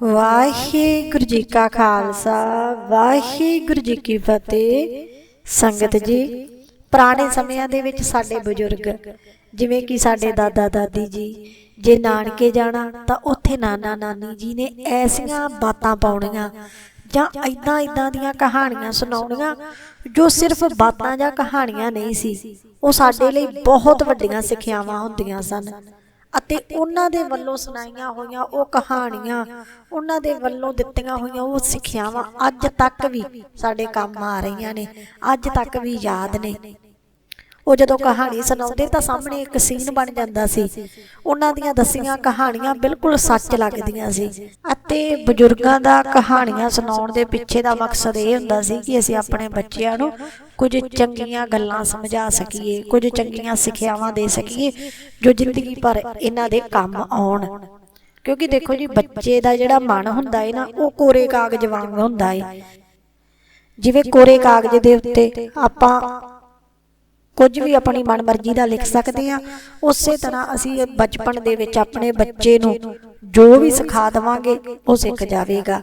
ਵਾਹਿਗੁਰੂ ਜੀ ਕਾ ਖਾਲਸਾ, ਵਾਹਿਗੁਰੂ ਜੀ ਕੀ ਫਤਿਹ। ਸੰਗਤ ਜੀ, ਪੁਰਾਣੇ ਸਮਿਆਂ ਦੇ ਵਿੱਚ ਸਾਡੇ ਬਜ਼ੁਰਗ, ਜਿਵੇਂ ਕਿ ਸਾਡੇ ਦਾਦਾ ਦਾਦੀ ਜੀ, ਜੇ ਨਾਨਕੇ ਜਾਣਾ ਤਾਂ ਉੱਥੇ ਨਾਨਾ ਨਾਨੀ ਜੀ ਨੇ ਐਸੀਆਂ ਬਾਤਾਂ ਪਾਉਣੀਆਂ ਜਾਂ ਐਦਾਂ ਐਦਾਂ ਦੀਆਂ ਕਹਾਣੀਆਂ ਸੁਣਾਉਣੀਆਂ ਜੋ ਸਿਰਫ ਬਾਤਾਂ ਜਾਂ ਕਹਾਣੀਆਂ ਨਹੀਂ ਸੀ, ਉਹ ਸਾਡੇ ਲਈ ਬਹੁਤ ਵੱਡੀਆਂ ਸਿੱਖਿਆਵਾਂ ਹੁੰਦੀਆਂ ਸਨ। ਅਤੇ ਉਹਨਾਂ ਦੇ ਵੱਲੋਂ ਸੁਣਾਈਆਂ ਹੋਈਆਂ ਉਹ ਕਹਾਣੀਆਂ ਉਹਨਾਂ ਦੇ ਵੱਲੋਂ ਦਿੱਤੀਆਂ ਹੋਈਆਂ ਉਹ ਸਿੱਖਿਆਵਾਂ ਅੱਜ ਤੱਕ ਵੀ ਸਾਡੇ ਕੰਮ ਆ ਰਹੀਆਂ ਨੇ, ਅੱਜ ਤੱਕ ਵੀ ਯਾਦ ਨੇ। ਉਹ ਜਦੋਂ ਕਹਾਣੀ ਸੁਣਾਉਂਦੇ ਤਾਂ ਸਾਹਮਣੇ ਇੱਕ ਸੀਨ ਬਣ ਜਾਂਦਾ ਸੀ। ਉਹਨਾਂ ਦੀਆਂ ਦਸੀਆਂ ਕਹਾਣੀਆਂ ਬਿਲਕੁਲ ਸੱਚ ਲੱਗਦੀਆਂ ਸੀ ਅਤੇ ਬਜ਼ੁਰਗਾਂ ਦਾ ਕਹਾਣੀਆਂ ਸੁਣਾਉਣ ਦੇ ਪਿੱਛੇ ਦਾ ਮਕਸਦ ਇਹ ਹੁੰਦਾ ਸੀ ਕਿ ਅਸੀਂ ਆਪਣੇ ਬੱਚਿਆਂ ਨੂੰ ਕੁਝ ਚੰਗੀਆਂ ਗੱਲਾਂ ਸਮਝਾ ਸਕੀਏ, ਕੁਝ ਚੰਗੀਆਂ ਸਿੱਖਿਆਵਾਂ ਦੇ ਸਕੀਏ, ਜੋ ਜ਼ਿੰਦਗੀ ਭਰ ਇਹਨਾਂ ਦੇ ਕੰਮ ਆਉਣ। ਕਿਉਂਕਿ ਦੇਖੋ ਜੀ, ਬੱਚੇ ਦਾ ਜਿਹੜਾ ਮਨ ਹੁੰਦਾ ਹੈ ਨਾ, ਉਹ ਕੋਰੇ ਕਾਗਜ਼ ਵਾਂਗ ਹੁੰਦਾ ਹੈ ਜਿਵੇਂ ਕੋਰੇ ਕਾਗਜ਼ ਦੇ ਉੱਤੇ ਆਪਾਂ ਕੁਝ ਵੀ ਆਪਣੀ ਮਨਮਰਜ਼ੀ ਦਾ ਲਿਖ ਸਕਦੇ ਆ ਉਸੇ ਤਰ੍ਹਾਂ ਅਸੀਂ ਬਚਪਨ ਦੇ ਵਿੱਚ ਆਪਣੇ ਬੱਚੇ ਨੂੰ ਜੋ ਵੀ ਸਿਖਾ ਦਵਾਂਗੇ, ਉਹ ਸਿੱਖ ਜਾਵੇਗਾ।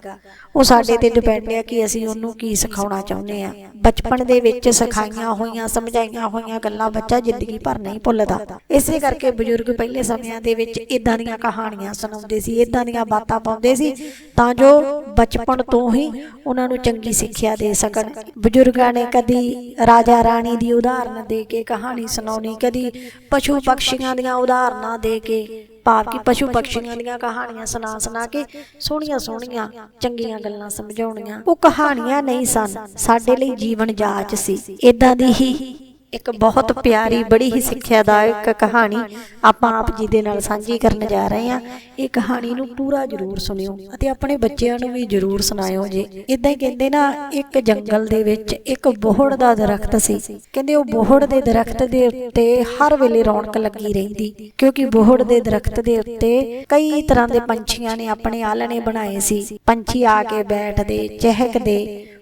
ਉਹ ਸਾਡੇ ਤੇ ਡਿਪੈਂਡ ਹੈ ਕਿ ਅਸੀਂ ਉਹਨੂੰ ਕੀ ਸਿਖਾਉਣਾ ਚਾਹੁੰਦੇ ਆ ਬਚਪਨ ਦੇ ਵਿੱਚ ਸਿਖਾਈਆਂ ਹੋਈਆਂ, ਸਮਝਾਈਆਂ ਹੋਈਆਂ ਗੱਲਾਂ ਬੱਚਾ ਜ਼ਿੰਦਗੀ ਭਰ ਨਹੀਂ ਭੁੱਲਦਾ। ਇਸੇ ਕਰਕੇ ਬਜ਼ੁਰਗ ਪਹਿਲੇ ਸਮਿਆਂ ਦੇ ਵਿੱਚ ਇਦਾਂ ਦੀਆਂ ਕਹਾਣੀਆਂ ਸੁਣਾਉਂਦੇ ਸੀ ਇਦਾਂ ਦੀਆਂ ਬਾਤਾਂ ਪਾਉਂਦੇ ਸੀ, ਤਾਂ ਜੋ ਬਚਪਨ ਤੋਂ ਹੀ ਉਹਨਾਂ ਨੂੰ ਚੰਗੀ ਸਿੱਖਿਆ ਦੇ ਸਕਣ। ਬਜ਼ੁਰਗਾਂ ਨੇ ਕਦੀ ਰਾਜਾ ਰਾਣੀ ਦੀ ਉਦਾਹਰਨ ਦੇ ਕੇ ਕਹਾਣੀ ਸੁਣਾਉਣੀ, ਕਦੀ ਪਸ਼ੂ ਪਕਸ਼ੀਆਂ ਦੀਆਂ ਉਦਾਹਰਨਾਂ ਦੇ ਕੇ ਭਾਵ ਕਿ ਪਸ਼ੂ ਪਕਸ਼ੀਆਂ ਦੀਆਂ ਕਹਾਣੀਆਂ ਸੁਣਾ ਸੁਣਾ ਕੇ ਸੋਹਣੀਆਂ ਸੋਹਣੀਆਂ ਚੰਗੀਆਂ ਗੱਲਾਂ ਸਮਝਾਉਣੀਆਂ। ਉਹ ਕਹਾਣੀਆਂ ਨਹੀਂ ਸਨ, ਸਾਡੇ ਲਈ ਜੀਵਨ ਜਾਚ ਸੀ। ਇਦਾਂ ਦੀ ਹੀ ਇੱਕ ਬਹੁਤ ਪਿਆਰੀ, ਬੜੀ ਹੀ ਸਿੱਖਿਆਦਾਇਕ ਕਹਾਣੀ ਆਪਾਂ ਆਪ ਜੀ ਦੇ ਨਾਲ ਸਾਂਝੀ ਕਰਨ ਜਾ ਰਹੇ ਹਾਂ। ਇਹ ਕਹਾਣੀ ਨੂੰ ਪੂਰਾ ਜ਼ਰੂਰ ਸੁਣਿਓ ਅਤੇ ਆਪਣੇ ਬੱਚਿਆਂ ਨੂੰ ਵੀ ਜ਼ਰੂਰ ਸੁਣਾਇਓ ਜੇ। ਇਦਾਂ ਹੀ ਕਹਿੰਦੇ ਨਾ, ਇੱਕ ਜੰਗਲ ਦੇ ਵਿੱਚ ਇੱਕ ਬੋਹੜ ਦਾ ਦਰਖਤ ਸੀ। ਕਹਿੰਦੇ ਉਹ ਬੋਹੜ ਦੇ ਦਰਖਤ ਦੇ ਉੱਤੇ ਹਰ ਵੇਲੇ ਰੌਣਕ ਲੱਗੀ ਰਹਿੰਦੀ, ਕਿਉਂਕਿ ਬੋਹੜ ਦੇ ਦਰਖਤ ਦੇ ਉੱਤੇ ਕਈ ਤਰ੍ਹਾਂ ਦੇ ਪੰਛੀਆਂ ਨੇ ਆਪਣੇ ਆਲਣੇ ਬਣਾਏ ਸੀ। ਪੰਛੀ ਆ ਕੇ ਬੈਠਦੇ, ਚਹਿਕਦੇ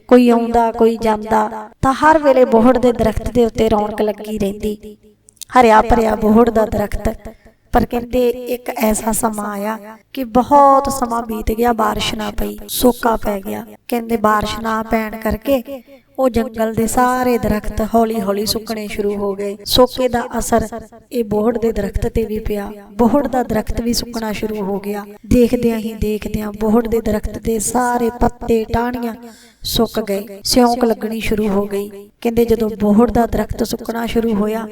ਕੋਈ ਆਉਂਦਾ, ਕੋਈ ਜਾਂਦਾ, ਤਾਂ ਹਰ ਵੇਲੇ ਬੋਹੜ ਦੇ ਦਰਖਤ ਦੇ ਉੱਤੇ ਰੌਣਕ ਲੱਗੀ ਰਹਿੰਦੀ। ਹਰਿਆ ਭਰਿਆ ਬੋਹੜ ਦਾ ਦਰਖਤ। ਪਰ ਕਹਿੰਦੇ ਇੱਕ ਐਸਾ ਸਮਾਂ ਆਇਆ ਕਿ ਬਹੁਤ ਸਮਾਂ ਬੀਤ ਗਿਆ, ਬਾਰਿਸ਼ ਨਾ ਪਈ, ਸੋਕਾ ਪੈ ਗਿਆ। ਕਹਿੰਦੇ ਬਾਰਿਸ਼ ਨਾ ਪੈਣ ਕਰਕੇ ਉਹ ਜੰਗਲ ਦੇ ਸਾਰੇ ਦਰਖਤ ਹੌਲੀ-ਹੌਲੀ ਸੁੱਕਣੇ ਸ਼ੁਰੂ ਹੋ ਗਏ। ਸੋਕੇ ਦਾ ਅਸਰ ਇਹ ਬੋਹੜ ਦੇ ਦਰਖਤ ਤੇ ਵੀ ਪਿਆ। ਬੋਹੜ ਦਾ ਦਰਖਤ ਵੀ ਸੁੱਕਣਾ ਸ਼ੁਰੂ ਹੋ ਗਿਆ। ਦੇਖਦਿਆਂ ਹੀ ਦੇਖਦਿਆਂ ਬੋਹੜ ਦੇ ਦਰਖਤ ਦੇ ਸਾਰੇ ਪੱਤੇ, ਟਾਹਣੀਆਂ ਸੁੱਕ ਗਏ। ਸਿਉਂਕ ਲੱਗਣੀ ਸ਼ੁਰੂ ਹੋ ਗਈ। ਕਹਿੰਦੇ ਜਦੋਂ ਬੋਹੜ ਦਾ ਦਰਖਤ ਸੁੱਕਣਾ ਸ਼ੁਰੂ ਹੋਇਆ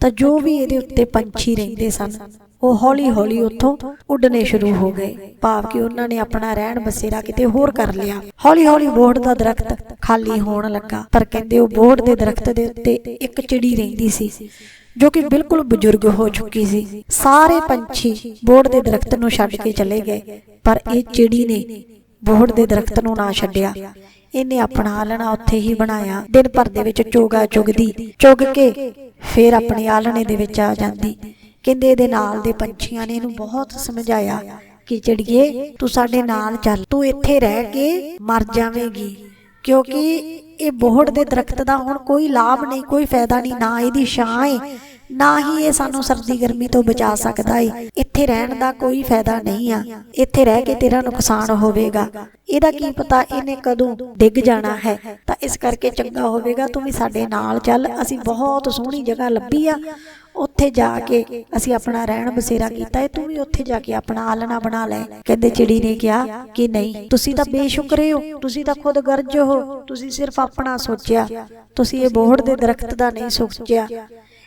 ਤਾਂ ਜੋ ਵੀ ਇਹਦੇ ਉੱਤੇ ਪੰਛੀ ਰਹਿੰਦੇ ਸਨ ਉਹ ਹੌਲੀ-ਹੌਲੀ ਉੱਥੋਂ ਉੱਡਣੇ ਸ਼ੁਰੂ ਹੋ ਗਏ। ਭਾਵ ਕਿ ਉਹਨਾਂ ਨੇ ਆਪਣਾ ਰਹਿਣ ਬਸੇਰਾ ਕਿਤੇ ਹੋਰ ਕਰ ਲਿਆ। ਹੌਲੀ-ਹੌਲੀ ਬੋਹੜ ਦਾ ਦਰਖਤ ਖਾਲੀ ਹੋਣ ਲੱਗਾ। ਪਰ ਕਹਿੰਦੇ ਉਹ ਬੋਹੜ ਦੇ ਦਰਖਤ ਦੇ ਉੱਤੇ ਇੱਕ ਚਿੜੀ ਰਹਿੰਦੀ ਸੀ, ਜੋ ਕਿ ਬਿਲਕੁਲ ਬਜ਼ੁਰਗ ਹੋ ਚੁੱਕੀ ਸੀ। ਸਾਰੇ ਪੰਛੀ ਬੋਹੜ ਦੇ ਦਰਖਤ ਨੂੰ ਛੱਡ ਕੇ ਚਲੇ ਗਏ, ਪਰ ਇਹ ਚਿੜੀ ਨੇ ਬੋਹੜ ਦੇ ਦਰਖਤ ਨੂੰ ਨਾ ਛੱਡਿਆ। ਇਹਨੇ ਆਪਣਾ ਆਲਣਾ ਉੱਥੇ ਹੀ ਬਣਾਇਆ। ਦਿਨ ਭਰ ਦੇ ਵਿੱਚ ਚੋਗਾ ਚੁਗਦੀ, ਚੁਗ ਕੇ ਫੇਰ ਆਪਣੇ ਆਲਣੇ ਦੇ ਵਿੱਚ ਆ ਜਾਂਦੀ। ਕਹਿੰਦੇ ਇਹਦੇ ਨਾਲ ਦੇ ਪੰਛੀਆਂ ਨੇ ਇਹਨੂੰ ਬਹੁਤ ਸਮਝਾਇਆ ਕਿ ਚਿੜੀਏ ਤੂੰ ਸਾਡੇ ਨਾਲ ਚੱਲ, ਤੂੰ ਇੱਥੇ ਰਹਿ ਕੇ ਮਰ ਜਾਵੇਂਗੀ। ਕਿਉਂਕਿ ਇਹ ਬੋਹੜ ਦੇ ਦਰਖਤ ਦਾ ਹੁਣ ਕੋਈ ਲਾਭ ਨਹੀਂ, ਕੋਈ ਫਾਇਦਾ ਨਹੀਂ, ਨਾ ਇਹਦੀ ਛਾਂ ਹੈ ਨਾ ਹੀ ਇਹ ਸਾਨੂੰ ਸਰਦੀ ਗਰਮੀ ਤੋਂ ਬਚਾ ਸਕਦਾ ਏ। ਇੱਥੇ ਰਹਿਣ ਦਾ ਕੋਈ ਫਾਇਦਾ ਨਹੀਂ ਆ। ਇੱਥੇ ਰਹਿ ਕੇ ਤੇਰਾ ਨੁਕਸਾਨ ਹੋਵੇਗਾ। ਇਹਦਾ ਕੀ ਪਤਾ ਇਹਨੇ ਕਦੋਂ ਡਿੱਗ ਜਾਣਾ ਹੈ। ਤਾਂ ਇਸ ਕਰਕੇ ਚੰਗਾ ਹੋਵੇਗਾ, ਤੂੰ ਵੀ ਸਾਡੇ ਨਾਲ ਚੱਲ। ਅਸੀਂ ਬਹੁਤ ਸੋਹਣੀ ਜਗ੍ਹਾ ਲੱਭੀ ਆ। ਉੱਥੇ ਜਾ ਕੇ ਅਸੀਂ ਆਪਣਾ ਰਹਿਣ ਬਸੇਰਾ ਕੀਤਾ ਹੈ ਤੂੰ ਵੀ ਉੱਥੇ ਜਾ ਕੇ ਆਪਣਾ ਆਲਣਾ ਬਣਾ ਲੈ। ਕਹਿੰਦੇ ਚਿੜੀ ਨੇ ਕਿਹਾ ਕਿ ਨਹੀਂ ਤੁਸੀਂ ਤਾਂ ਬੇਸ਼ੁਕਰੇ ਹੋ ਤੁਸੀਂ ਤਾਂ ਖੁਦ ਗਰਜ ਹੋ ਤੁਸੀਂ ਸਿਰਫ ਆਪਣਾ ਸੋਚਿਆ। ਤੁਸੀਂ ਇਹ ਬੋਹੜ ਦੇ ਦਰਖਤ ਦਾ ਨਹੀਂ ਸੋਚਿਆ।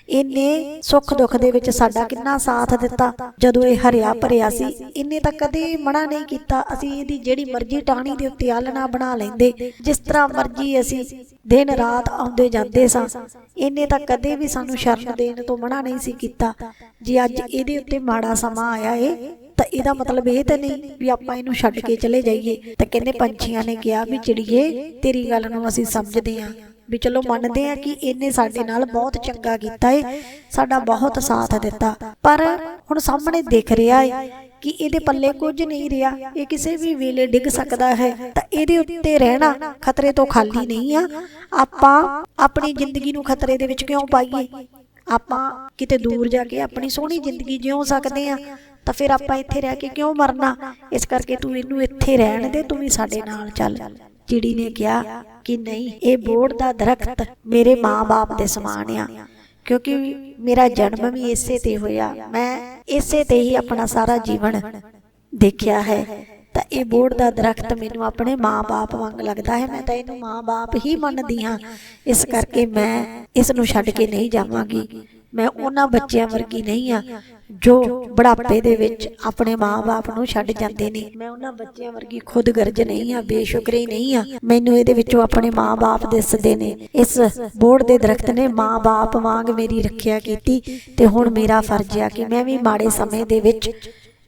ਇਹਨੇ ਸੁੱਖ ਦੁੱਖ ਦੇ ਵਿੱਚ ਸਾਡਾ ਕਿੰਨਾ ਸਾਥ ਦਿੱਤਾ? ਜਦੋਂ ਇਹ ਹਰਿਆ ਭਰਿਆ ਸੀ ਇਹਨੇ ਤਾਂ ਕਦੇ ਮਨਾ ਨਹੀਂ ਕੀਤਾ। ਅਸੀਂ ਇਹਦੀ ਜਿਹੜੀ ਮਰਜ਼ੀ ਟਾਹਣੀ ਦੇ ਉੱਤੇ ਆਲਣਾ ਬਣਾ ਲੈਂਦੇ। ਜਿਸ ਤਰ੍ਹਾਂ ਮਰਜ਼ੀ ਅਸੀਂ ਦਿਨ ਰਾਤ ਆਉਂਦੇ ਜਾਂਦੇ ਸਾਂ। ਇਹਨੇ ਤਾਂ ਕਦੇ ਵੀ ਸਾਨੂੰ ਸ਼ਰਨ ਦੇਣ ਤੋਂ ਮਨਾ ਨਹੀਂ ਸੀ ਕੀਤਾ। ਜੇ ਅੱਜ ਇਹਦੇ ਉੱਤੇ ਮਾੜਾ ਸਮਾਂ ਆਇਆ ਏ, ਤਾਂ ਇਹਦਾ ਮਤਲਬ ਇਹ ਤਾਂ ਨਹੀਂ ਵੀ ਆਪਾਂ ਇਹਨੂੰ ਛੱਡ ਕੇ ਚਲੇ ਜਾਈਏ। ਤਾਂ ਕਹਿੰਦੇ ਪੰਛੀਆਂ ਨੇ ਕਿਹਾ ਵੀ ਚਿੜੀਏ, ਤੇਰੀ ਗੱਲ ਨੂੰ ਅਸੀਂ ਸਮਝਦੇ ਹਾਂ ਵੀ ਚਲੋ ਮੰਨਦੇ ਆ ਕਿ ਇਹਨੇ ਸਾਡੇ ਨਾਲ ਬਹੁਤ ਚੰਗਾ ਕੀਤਾ ਏ ਸਾਡਾ ਬਹੁਤ ਸਾਥ ਦਿੱਤਾ। ਪਰ ਹੁਣ ਸਾਹਮਣੇ ਦਿਖ ਰਿਹਾ ਏ ਕਿ ਇਹਦੇ ਪੱਲੇ ਕੁਝ ਨਹੀਂ ਰਿਹਾ ਇਹ ਕਿਸੇ ਵੀ ਵੇਲੇ ਡਿੱਗ ਸਕਦਾ ਹੈ। ਤਾਂ ਇਹਦੇ ਉੱਤੇ ਰਹਿਣਾ ਖਤਰੇ ਤੋਂ ਖਾਲੀ ਨਹੀਂ ਆ। ਆਪਾਂ ਆਪਣੀ ਜ਼ਿੰਦਗੀ ਨੂੰ ਖਤਰੇ ਦੇ ਵਿੱਚ ਕਿਉਂ ਪਾਈਏ? ਆਪਾਂ ਕਿਤੇ ਦੂਰ ਜਾ ਕੇ ਆਪਣੀ ਸੋਹਣੀ ਜ਼ਿੰਦਗੀ ਜਿਉ ਸਕਦੇ ਆ ਤਾਂ ਫਿਰ ਆਪਾਂ ਇੱਥੇ ਰਹਿ ਕੇ ਕਿਉਂ ਮਰਨਾ? ਇਸ ਕਰਕੇ ਤੂੰ ਇਹਨੂੰ ਇੱਥੇ ਰਹਿਣ ਦੇ ਤੂੰ ਵੀ ਸਾਡੇ ਨਾਲ ਚੱਲ ਚਿੜੀ ਨੇ ਕਿਹਾ ਕਿ ਨਹੀਂ, ਇਹ ਬੋੜ ਦਾ ਦਰਖਤ ਮੇਰੇ ਮਾਂ-ਬਾਪ ਦੇ ਸਮਾਨ ਆ। ਕਿਉਂਕਿ ਮੇਰਾ ਜਨਮ ਵੀ ਇਸੇ ਤੇ ਹੋਇਆ। ਮੈਂ ਇਸੇ ਤੇ ਹੀ ਆਪਣਾ ਸਾਰਾ ਜੀਵਨ ਦੇਖਿਆ ਹੈ। ਤਾਂ ਇਹ ਬੋੜ ਦਾ ਦਰਖਤ ਮੈਨੂੰ ਆਪਣੇ ਮਾਂ-ਬਾਪ ਵਾਂਗ ਲੱਗਦਾ ਹੈ। ਮੈਂ ਤਾਂ ਇਹਨੂੰ ਮਾਂ-ਬਾਪ ਹੀ ਮੰਨਦੀ ਹਾਂ। ਇਸ ਕਰਕੇ ਮੈਂ ਇਸ ਨੂੰ ਛੱਡ ਕੇ ਨਹੀਂ ਜਾਵਾਂਗੀ। ਮੈਂ ਉਹਨਾਂ ਬੱਚਿਆਂ ਵਰਗੀ ਨਹੀਂ ਆ ਜੋ ਬੁਢਾਪੇ ਦੇ ਵਿੱਚ ਆਪਣੇ ਮਾਂ-ਬਾਪ ਨੂੰ ਛੱਡ ਜਾਂਦੇ ਨੇ। ਮੈਂ ਉਹਨਾਂ ਬੱਚਿਆਂ ਵਰਗੀ ਖੁਦਗਰਜ ਨਹੀਂ ਆ, ਬੇਸ਼ੁਕਰੀ ਨਹੀਂ ਆ। ਮੈਨੂੰ ਇਹਦੇ ਵਿੱਚੋਂ ਆਪਣੇ ਮਾਂ-ਬਾਪ ਦਿਸਦੇ ਨੇ। ਇਸ ਬੋੜ ਦੇ ਦਰਖਤ ਨੇ ਮਾਂ-ਬਾਪ ਵਾਂਗ ਮੇਰੀ ਰੱਖਿਆ ਕੀਤੀ ਤੇ ਹੁਣ ਮੇਰਾ ਫਰਜ਼ ਆ ਕਿ ਮੈਂ ਵੀ ਮਾੜੇ ਸਮੇਂ ਦੇ ਵਿੱਚ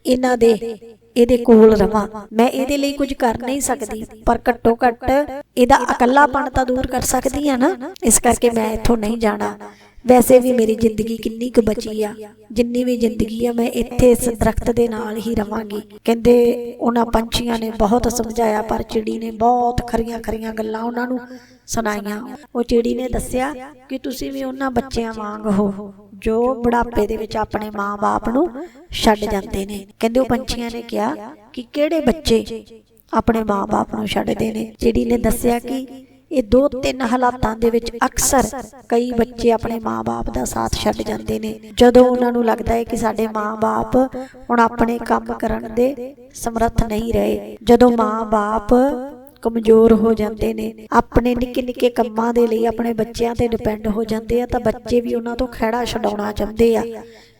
ਇਹਨਾਂ ਦੇ, ਇਹਦੇ ਕੋਲ ਰਵਾਂ। ਮੈਂ ਇਹਦੇ ਲਈ ਕੁਝ ਕਰ ਨਹੀਂ ਸਕਦੀ, ਪਰ ਘੱਟੋ ਘੱਟ ਇਹਦਾ ਇਕੱਲਾਪਣ ਤਾਂ ਦੂਰ ਕਰ ਸਕਦੀ ਆ ਨਾ। ਇਸ ਕਰਕੇ ਮੈਂ ਇੱਥੋਂ ਨਹੀਂ ਜਾਣਾ। ਵੈਸੇ ਵੀ ਮੇਰੀ ਜ਼ਿੰਦਗੀ ਕਿੰਨੀ ਕੁ ਬਚੀ ਆ, ਜਿੰਨੀ ਵੀ ਜ਼ਿੰਦਗੀ ਆ, ਮੈਂ ਇੱਥੇ ਇਸ ਦਰਖਤ ਦੇ ਨਾਲ ਹੀ ਰਵਾਂਗੀ। ਕਹਿੰਦੇ ਉਹਨਾਂ ਪੰਛੀਆਂ ਨੇ ਬਹੁਤ ਸਮਝਾਇਆ, ਪਰ ਚਿੜੀ ਨੇ ਬਹੁਤ ਖਰੀਆਂ ਖਰੀਆਂ ਗੱਲਾਂ ਉਹਨਾਂ ਨੂੰ ਸੁਣਾਈਆਂ। ਉਹ ਚਿੜੀ ਨੇ ਦੱਸਿਆ ਕਿ ਤੁਸੀਂ ਵੀ ਉਹਨਾਂ ਬੱਚਿਆਂ ਵਾਂਗ ਹੋ, ਜੋ ਬੁਢਾਪੇ ਦੇ ਵਿੱਚ ਆਪਣੇ ਮਾਂ-ਬਾਪ ਨੂੰ ਛੱਡ ਜਾਂਦੇ ਨੇ। ਕਹਿੰਦੇ ਉਹ ਪੰਛੀਆਂ ਨੇ ਕਿਹਾ ਕਿ ਕਿਹੜੇ ਬੱਚੇ ਆਪਣੇ ਮਾਂ-ਬਾਪ ਨੂੰ ਛੱਡਦੇ ਨੇ? ਚਿੜੀ ਨੇ ਦੱਸਿਆ ਕਿ ਇਹ ਦੋ ਤਿੰਨ ਹਾਲਾਤਾਂ ਦੇ ਵਿੱਚ ਅਕਸਰ ਕਈ ਬੱਚੇ ਆਪਣੇ ਮਾਂ-ਬਾਪ ਦਾ ਸਾਥ ਛੱਡ ਜਾਂਦੇ ਨੇ। ਜਦੋਂ ਉਹਨਾਂ ਨੂੰ ਲੱਗਦਾ ਹੈ ਕਿ ਸਾਡੇ ਮਾਂ-ਬਾਪ ਹੁਣ ਆਪਣੇ ਕੰਮ ਕਰਨ ਦੇ ਸਮਰੱਥ ਨਹੀਂ ਰਹੇ, ਜਦੋਂ ਮਾਂ-ਬਾਪ ਕਮਜ਼ੋਰ ਹੋ ਜਾਂਦੇ ਨੇ, ਆਪਣੇ ਨਿੱਕੇ ਨਿੱਕੇ ਕੰਮਾਂ ਦੇ ਲਈ ਆਪਣੇ ਬੱਚਿਆਂ ਤੇ ਡਿਪੈਂਡ ਹੋ ਜਾਂਦੇ ਆ, ਤਾਂ ਬੱਚੇ ਵੀ ਉਹਨਾਂ ਤੋਂ ਖਹਿੜਾ ਛਡਾਉਣਾ ਚਾਹੁੰਦੇ ਆ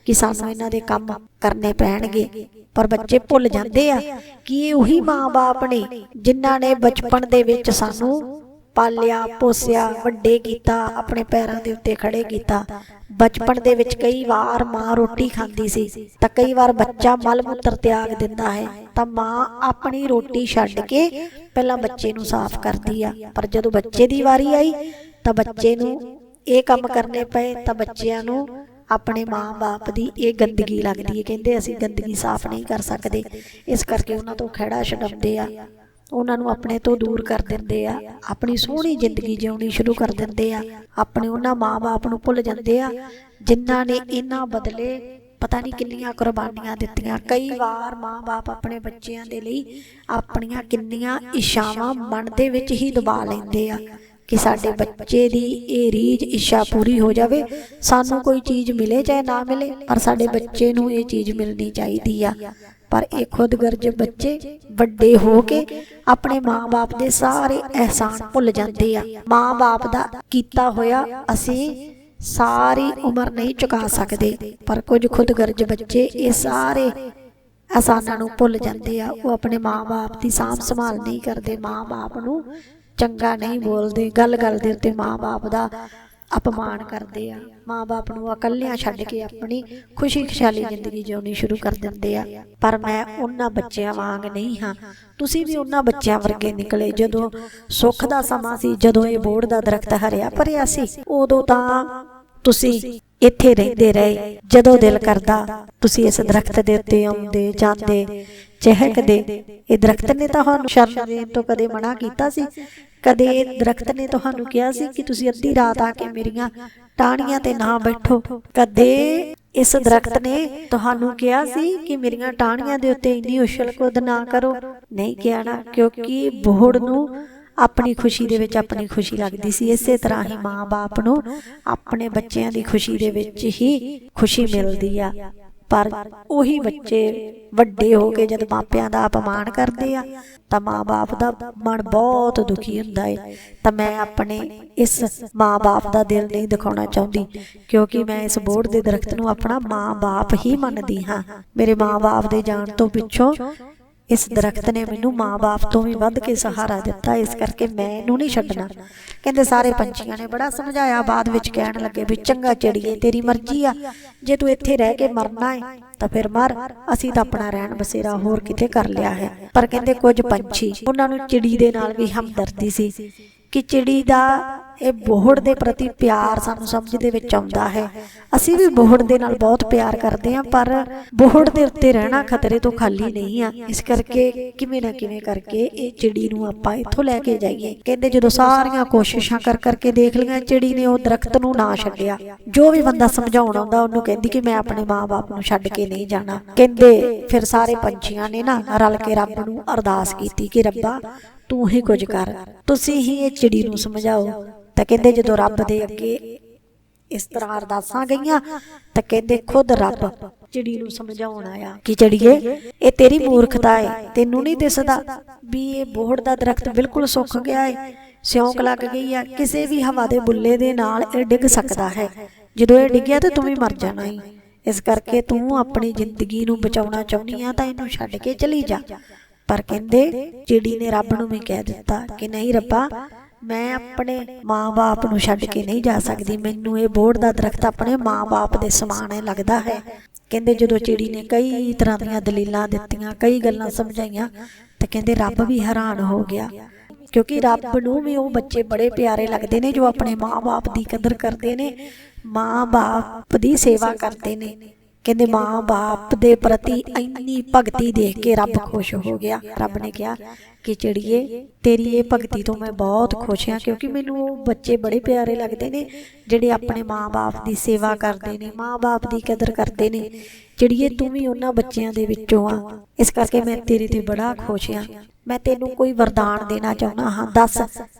ਕਿ ਸਾਨੂੰ ਇਹਨਾਂ ਦੇ ਕੰਮ ਕਰਨੇ ਪੈਣਗੇ। ਪਰ ਬੱਚੇ ਭੁੱਲ ਜਾਂਦੇ ਆ ਕਿ ਇਹ ਉਹੀ ਮਾਂ-ਬਾਪ ਨੇ ਜਿਨ੍ਹਾਂ ਨੇ ਬਚਪਨ ਦੇ ਵਿੱਚ ਸਾਨੂੰ ਪਾਲਿਆ, ਪੋਸਿਆ, ਵੱਡੇ ਕੀਤਾ, ਆਪਣੇ ਪੈਰਾਂ ਦੇ ਉੱਤੇ ਖੜੇ ਕੀਤਾ। ਬਚਪਨ ਦੇ ਵਿੱਚ ਕਈ ਵਾਰ ਮਾਂ ਰੋਟੀ ਖਾਂਦੀ ਸੀ ਤਾਂ ਕਈ ਵਾਰ ਬੱਚਾ ਮਲ ਮੂਤਰ ਤਿਆਗ ਦਿੰਦਾ ਹੈ। ਤਾਂ ਮਾਂ ਆਪਣੀ ਰੋਟੀ ਛੱਡ ਕੇ ਪਹਿਲਾਂ ਬੱਚੇ ਨੂੰ ਸਾਫ਼ ਕਰਦੀ ਆ। ਪਰ ਜਦੋਂ ਬੱਚੇ ਦੀ ਵਾਰੀ ਆਈ ਤਾਂ ਬੱਚੇ ਨੂੰ ਇਹ ਕੰਮ ਕਰਨੇ ਪਏ ਤਾਂ ਬੱਚਿਆਂ ਨੂੰ ਆਪਣੇ ਮਾਂ-ਬਾਪ ਦੀ ਇਹ ਗੰਦਗੀ ਲੱਗਦੀ ਹੈ। ਕਹਿੰਦੇ ਅਸੀਂ ਗੰਦਗੀ ਸਾਫ਼ ਨਹੀਂ ਕਰ ਸਕਦੇ। ਇਸ ਕਰਕੇ ਉਹਨਾਂ ਤੋਂ ਖਹਿੜਾ ਛਡਾਉਂਦੇ ਆ। ਉਹਨਾਂ ਨੂੰ ਆਪਣੇ ਤੋਂ ਦੂਰ ਕਰ ਦਿੰਦੇ ਆ, ਆਪਣੀ ਸੋਹਣੀ ਜ਼ਿੰਦਗੀ ਜਿਉਣੀ ਸ਼ੁਰੂ ਕਰ ਦਿੰਦੇ ਆ, ਆਪਣੇ ਉਹਨਾਂ ਮਾਂ-ਬਾਪ ਨੂੰ ਭੁੱਲ ਜਾਂਦੇ ਆ, ਜਿਨ੍ਹਾਂ ਨੇ ਇਹਨਾਂ ਬਦਲੇ ਪਤਾ ਨਹੀਂ ਕਿੰਨੀਆਂ ਕੁਰਬਾਨੀਆਂ ਦਿੱਤੀਆਂ। ਕਈ ਵਾਰ ਮਾਂ-ਬਾਪ ਆਪਣੇ ਬੱਚਿਆਂ ਦੇ ਲਈ ਆਪਣੀਆਂ ਕਿੰਨੀਆਂ ਇਸ਼ਾਵਾਂ ਮਨ ਦੇ ਵਿੱਚ ਹੀ ਦਬਾ ਲੈਂਦੇ ਆ ਕਿ ਸਾਡੇ ਬੱਚੇ ਦੀ ਇਹ ਰੀਝ, ਇੱਛਾ ਪੂਰੀ ਹੋ ਜਾਵੇ, ਸਾਨੂੰ ਕੋਈ ਚੀਜ਼ ਮਿਲੇ ਚਾਹੇ ਨਾ ਮਿਲੇ, ਪਰ ਸਾਡੇ ਬੱਚੇ ਨੂੰ ਇਹ ਚੀਜ਼ ਮਿਲਣੀ ਚਾਹੀਦੀ ਆ। ਪਰ ਇਹ ਖੁਦਗਰਜ ਬੱਚੇ ਵੱਡੇ ਹੋ ਕੇ ਆਪਣੇ ਮਾਂ-ਬਾਪ ਦੇ ਸਾਰੇ ਅਹਿਸਾਨ ਭੁੱਲ ਜਾਂਦੇ ਆ। ਮਾਂ-ਬਾਪ ਦਾ ਕੀਤਾ ਹੋਇਆ ਅਸੀਂ ਸਾਰੀ ਉਮਰ ਨਹੀਂ ਚੁਕਾ ਸਕਦੇ, ਪਰ ਕੁਝ ਖੁਦਗਰਜ ਬੱਚੇ ਇਹ ਸਾਰੇ ਅਹਿਸਾਨਾਂ ਨੂੰ ਭੁੱਲ ਜਾਂਦੇ ਆ। ਉਹ ਆਪਣੇ ਮਾਂ-ਬਾਪ ਦੀ ਸਾਂਭ ਸੰਭਾਲ ਨਹੀਂ ਕਰਦੇ, ਮਾਂ-ਬਾਪ ਨੂੰ ਚੰਗਾ ਨਹੀਂ ਬੋਲਦੇ। ਗੱਲ-ਗੱਲ ਦੇ ਉੱਤੇ ਮਾਂ-ਬਾਪ ਦਾ ਅਪਮਾਨ ਕਰਦੇ ਆ। ਮਾਂ-ਬਾਪ ਨੂੰ ਇਕੱਲਿਆਂ ਛੱਡ ਕੇ ਆਪਣੀ ਖੁਸ਼ੀ ਖੁਸ਼ਹਾਲੀ ਜ਼ਿੰਦਗੀ ਜਿਉਣੀ ਸ਼ੁਰੂ ਕਰ ਦਿੰਦੇ ਆ। ਪਰ ਮੈਂ ਉਹਨਾਂ ਬੱਚਿਆਂ ਵਾਂਗ ਨਹੀਂ ਹਾਂ। ਤੁਸੀਂ ਵੀ ਉਹਨਾਂ ਬੱਚਿਆਂ ਵਰਗੇ ਨਿਕਲੇ। ਜਦੋਂ ਸੁੱਖ ਦਾ ਸਮਾਂ ਸੀ, ਜਦੋਂ ਇਹ ਬੋੜ ਦਾ ਦਰਖਤ ਹਰਿਆ ਭਰਿਆ ਸੀ, ਉਦੋਂ ਤਾਂ ਤੁਸੀਂ ਇੱਥੇ ਰਹਿੰਦੇ ਰਹੇ। ਜਦੋਂ ਦਿਲ ਕਰਦਾ, ਤੁਸੀਂ ਇਸ ਦਰਖਤ ਦੇ ਉੱਤੇ ਆਉਂਦੇ, ਜਾਂਦੇ, ਚਹਿਕਦੇ। ਇਹ ਦਰਖਤ ਨੇ ਤਾਂ ਤੁਹਾਨੂੰ ਸ਼ਰਨ ਦੇਣ ਤੋਂ ਕਦੇ ਮਨਾ ਕੀਤਾ ਸੀ। ਕਦੇ ਦਰਖਤ ਨੇ ਤੁਹਾਨੂੰ ਕਿਹਾ ਸੀ ਕਿ ਤੁਸੀਂ ਅੱਧੀ ਰਾਤ ਆ ਕੇ ਮੇਰੀਆਂ ਟਾਹਣੀਆਂ ਤੇ ਨਾ ਬੈਠੋ? ਕਦੇ ਇਸ ਦਰਖਤ ਨੇ ਤੁਹਾਨੂੰ ਕਿਹਾ ਸੀ ਕਿ ਮੇਰੀਆਂ ਟਾਹਣੀਆਂ ਦੇ ਉੱਤੇ ਇੰਨੀ ਉਛਲ ਕੁੱਦ ਨਾ ਕਰੋ? ਨਹੀਂ ਕਿਹਾ ਨਾ, ਕਿਉਂਕਿ ਬੋੜ ਨੂੰ ਆਪਣੀ ਖੁਸ਼ੀ ਦੇ ਵਿੱਚ ਆਪਣੀ ਖੁਸ਼ੀ ਲੱਗਦੀ ਸੀ। ਇਸੇ ਤਰ੍ਹਾਂ ਹੀ ਮਾਂ-ਬਾਪ ਨੂੰ ਆਪਣੇ ਬੱਚਿਆਂ ਦੀ ਖੁਸ਼ੀ ਦੇ ਵਿੱਚ ਹੀ ਖੁਸ਼ੀ ਮਿਲਦੀ ਆ। ਪਰ ਉਹੀ ਬੱਚੇ ਵੱਡੇ ਹੋ ਕੇ ਜਦ ਮਾਪਿਆਂ ਦਾ ਅਪਮਾਨ ਕਰਦੇ ਆ ਤਾਂ ਮਾਂ-ਬਾਪ ਦਾ ਮਨ ਬਹੁਤ ਦੁਖੀ ਹੁੰਦਾ ਹੈ ਤਾਂ ਮੈਂ ਆਪਣੇ ਇਸ ਮਾਂ-ਬਾਪ ਦਾ ਦਿਲ ਨਹੀਂ ਦਿਖਾਉਣਾ ਚਾਹੁੰਦੀ, ਕਿਉਂਕਿ ਮੈਂ ਇਸ ਬੋੜ ਦੇ ਦਰਖਤ ਨੂੰ ਆਪਣਾ ਮਾਂ-ਬਾਪ ਹੀ ਮੰਨਦੀ ਹਾਂ। ਮੇਰੇ ਮਾਂ-ਬਾਪ ਦੇ ਜਾਣ ਤੋਂ ਪਿੱਛੋਂ ਇਸ ਦਰਖਤ ਨੇ ਮੈਨੂੰ ਮਾਂ-ਬਾਪ ਤੋਂ ਵੀ ਵੱਧ ਕੇ ਸਹਾਰਾ ਦਿੱਤਾ। ਇਸ ਕਰਕੇ ਮੈਂ ਇਹਨੂੰ ਨਹੀਂ ਛੱਡਣਾ। ਕਹਿੰਦੇ ਸਾਰੇ ਪੰਛੀਆਂ ਨੇ ਬੜਾ ਸਮਝਾਇਆ। ਬਾਅਦ ਵਿੱਚ ਕਹਿਣ ਲੱਗੇ ਵੀ ਚੰਗਾ ਚਿੜੀਏ, ਤੇਰੀ ਮਰਜ਼ੀ ਆ। ਜੇ ਤੂੰ ਇੱਥੇ ਰਹਿ ਕੇ ਮਰਨਾ ਹੈ ਤਾਂ ਫਿਰ ਮਰ। ਅਸੀਂ ਤਾਂ ਆਪਣਾ ਰਹਿਣ ਬਸੇਰਾ ਹੋਰ ਕਿਤੇ ਕਰ ਲਿਆ ਹੈ। ਪਰ ਕਹਿੰਦੇ ਕੁਝ ਪੰਛੀ, ਉਹਨਾਂ ਨੂੰ ਚਿੜੀ ਦੇ ਨਾਲ ਵੀ ਹਮਦਰਦੀ ਸੀ ਕਿ ਚਿੜੀ ਦਾ ਇਹ ਬੋਹੜ ਦੇ ਪ੍ਰਤੀ ਪਿਆਰ ਸਾਨੂੰ ਸਮਝ ਦੇ ਵਿੱਚ ਆਉਂਦਾ ਹੈ। ਅਸੀਂ ਵੀ ਬੋਹੜ ਦੇ ਨਾਲ ਬਹੁਤ ਪਿਆਰ ਕਰਦੇ ਹਾਂ, ਪਰ ਬੋਹੜ ਦੇ ਉੱਤੇ ਰਹਿਣਾ ਖਤਰੇ ਤੋਂ ਖਾਲੀ ਨਹੀਂ ਆ। ਇਸ ਕਰਕੇ ਕਿਵੇਂ ਨਾ ਕਿਵੇਂ ਕਰਕੇ ਇਹ ਚਿੜੀ ਨੂੰ ਆਪਾਂ ਇੱਥੋਂ ਲੈ ਕੇ ਜਾਈਏ। ਕਹਿੰਦੇ ਜਦੋਂ ਸਾਰੀਆਂ ਕੋਸ਼ਿਸ਼ਾਂ ਕਰ ਕਰਕੇ ਦੇਖ ਲਈਆਂ, ਚਿੜੀ ਨੇ ਉਹ ਦਰਖਤ ਨੂੰ ਨਾ ਛੱਡਿਆ। ਜੋ ਵੀ ਬੰਦਾ ਸਮਝਾਉਣ ਆਉਂਦਾ, ਉਹਨੂੰ ਕਹਿੰਦੀ ਕਿ ਮੈਂ ਆਪਣੇ ਮਾਪੇ ਨੂੰ ਛੱਡ ਕੇ ਨਹੀਂ ਜਾਣਾ। ਕਹਿੰਦੇ ਫਿਰ ਸਾਰੇ ਪੰਛੀਆਂ ਨੇ ਨਾ ਰਲ ਕੇ ਰੱਬ ਨੂੰ ਅਰਦਾਸ ਕੀਤੀ ਕਿ ਰੱਬਾ, ਤੂੰ ਹੀ ਕੁਝ ਕਰ। ਤੁਸੀਂ ਹੀ ਇਹ ਚਿੜੀ ਨੂੰ ਸਮਝਾਓ। ਤਾਂ ਕਹਿੰਦੇ ਜਦੋਂ ਰੱਬ ਦੇ ਅੱਗੇ ਇਸ ਤਰ੍ਹਾਂ ਅਰਦਾਸਾਂ ਗਈਆਂ, ਤਾਂ ਕਹਿੰਦੇ ਖੁਦ ਰੱਬ ਚਿੜੀ ਨੂੰ ਸਮਝਾਉਣ ਆਇਆ ਕਿ ਚਿੜੀਏ ਇਹ ਤੇਰੀ ਮੂਰਖਤਾ ਹੈ ਤੈਨੂੰ ਨਹੀਂ ਦਿਸਦਾ ਵੀ ਇਹ ਬੋਹੜ ਦਾ ਦਰਖਤ ਬਿਲਕੁਲ ਸੁੱਕ ਗਿਆ ਹੈ ਸਿਉਂਕ ਲੱਗ ਗਈ ਆ, ਕਿਸੇ ਵੀ ਹਵਾ ਦੇ ਬੁੱਲੇ ਦੇ ਨਾਲ ਇਹ ਡਿੱਗ ਸਕਦਾ ਹੈ। ਜਦੋਂ ਇਹ ਡਿੱਗਿਆ ਤਾਂ ਤੂੰ ਵੀ ਮਰ ਜਾਣਾ ਹੈ ਇਸ ਕਰਕੇ ਤੂੰ ਆਪਣੀ ਜ਼ਿੰਦਗੀ ਨੂੰ ਬਚਾਉਣਾ ਚਾਹੁੰਦੀ ਆ ਤਾਂ ਇਹਨੂੰ ਛੱਡ ਕੇ ਚਲੀ ਜਾ। ਪਰ ਕਹਿੰਦੇ ਚਿੜੀ ਨੇ ਰੱਬ ਨੂੰ ਵੀ ਕਹਿ ਦਿੱਤਾ ਕਿ ਨਹੀਂ ਰੱਬਾ ਮੈਂ ਆਪਣੇ ਮਾਂ-ਬਾਪ ਨੂੰ ਛੱਡ ਕੇ ਨਹੀਂ ਜਾ ਸਕਦੀ। ਮੈਨੂੰ ਇਹ ਬੋੜ ਦਾ ਦਰਖਤ ਆਪਣੇ ਮਾਂ-ਬਾਪ ਦੇ ਸਮਾਨ ਹੈ ਲੱਗਦਾ ਹੈ। ਕਹਿੰਦੇ ਜਦੋਂ ਚਿੜੀ ਨੇ ਕਈ ਤਰ੍ਹਾਂ ਦੀਆਂ ਦਲੀਲਾਂ ਦਿੱਤੀਆਂ, ਕਈ ਗੱਲਾਂ ਸਮਝਾਈਆਂ, ਤਾਂ ਕਹਿੰਦੇ ਰੱਬ ਵੀ ਹੈਰਾਨ ਹੋ ਗਿਆ। ਕਿਉਂਕਿ ਰੱਬ ਨੂੰ ਵੀ ਉਹ ਬੱਚੇ ਬੜੇ ਪਿਆਰੇ ਲੱਗਦੇ ਨੇ ਜੋ ਆਪਣੇ ਮਾਂ-ਬਾਪ ਦੀ ਕਦਰ ਕਰਦੇ ਨੇ। ਮਾਂ-ਬਾਪ ਦੀ ਸੇਵਾ ਕਰਦੇ ਨੇ। ਕਹਿੰਦੇ ਮਾਂ-ਬਾਪ ਦੇ ਪ੍ਰਤੀ ਇੰਨੀ ਭਗਤੀ ਦੇਖ ਕੇ ਰੱਬ ਖੁਸ਼ ਹੋ ਗਿਆ। ਰੱਬ ਨੇ ਕਿਹਾ ਕਿ ਚਿੜੀਏ, ਤੇਰੀ ਇਹ ਭਗਤੀ ਤੋਂ ਮੈਂ ਬਹੁਤ ਖੁਸ਼ ਹਾਂ, ਕਿਉਂਕਿ ਮੈਨੂੰ ਉਹ ਬੱਚੇ ਬੜੇ ਪਿਆਰੇ ਲੱਗਦੇ ਨੇ, ਜਿਹੜੇ ਆਪਣੇ ਮਾਂ-ਬਾਪ ਦੀ ਸੇਵਾ ਕਰਦੇ ਨੇ, ਮਾਂ-ਬਾਪ ਦੀ ਕਦਰ ਕਰਦੇ ਨੇ। ਚਿੜੀਏ, ਤੂੰ ਵੀ ਉਹਨਾਂ ਬੱਚਿਆਂ ਦੇ ਵਿੱਚੋਂ ਆ। ਇਸ ਕਰਕੇ ਮੈਂ ਤੇਰੇ ਤੇ ਬੜਾ ਖੁਸ਼ ਹਾਂ। ਮੈਂ ਤੈਨੂੰ ਕੋਈ ਵਰਦਾਨ ਦੇਣਾ ਚਾਹੁੰਦਾ ਹਾਂ, ਦੱਸ